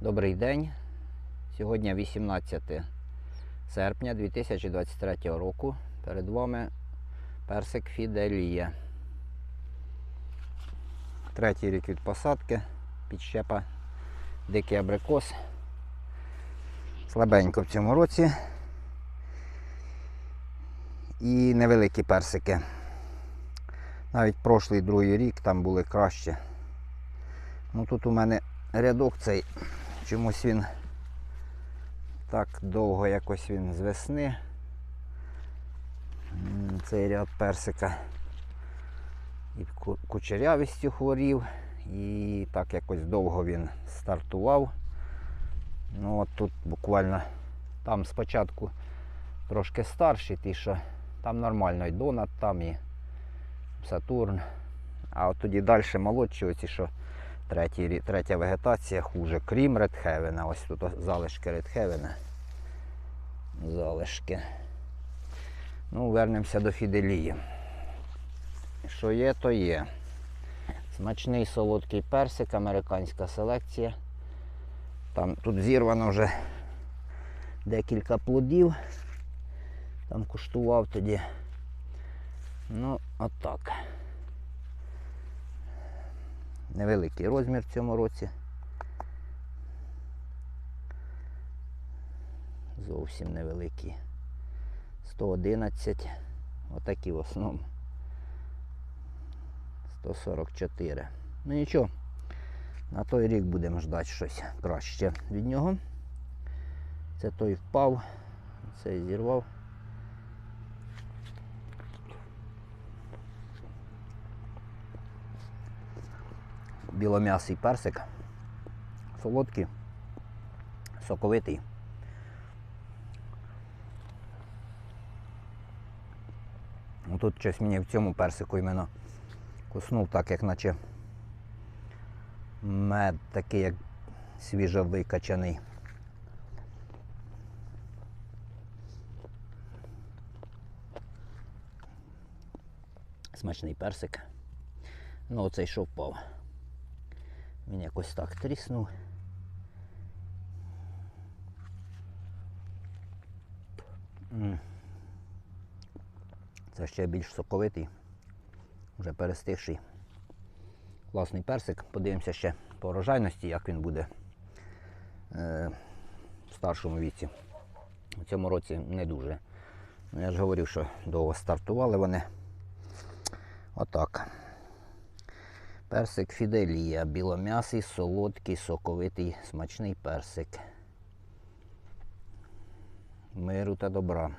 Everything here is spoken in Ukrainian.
Добрий день. Сьогодні 18 серпня 2023 року. Перед вами персик Фіделія. Третій рік від посадки. Підщепа дикий абрикос. Слабенько в цьому році. І невеликі персики. Навіть прошлий другий рік там були краще. Ну тут у мене рядок цей, чомусь він так довго якось він з весни. Цей ряд персика і кучерявістю хворів, і так якось довго він стартував. Ну от тут буквально там спочатку трошки старші, ті, що там нормально і Донат, там і Сатурн. А от тоді далі молодші, оці, що Третій, третя вегетація хуже, крім редхевена. Ось тут залишки редхевена. Залишки. Ну, вернемося до фіделії. Що є, то є. Смачний солодкий персик, американська селекція. Там тут зірвано вже декілька плодів. Там куштував тоді. Ну, отак. Невеликий розмір в цьому році. Зовсім невеликий. 111. Отакі в основному. 144. Ну нічого. На той рік будемо ждати щось краще від нього. Це той впав, цей зірвав. Білом'ясий персик. Солодкий, соковитий. Ну, Тут щось мені в цьому персику іменно куснув так, як наче мед такий, як свіжо викачаний. Смачний персик. Ну, оцей що впав. Він якось так тріснув. Це ще більш соковитий, вже перестигший. Класний персик. Подивимося ще по урожайності, як він буде е, в старшому віці. У цьому році не дуже. Ну, я ж говорив, що довго стартували вони. Отак. Персик Фіделія, білом'ясий, солодкий, соковитий, смачний персик. Миру та добра.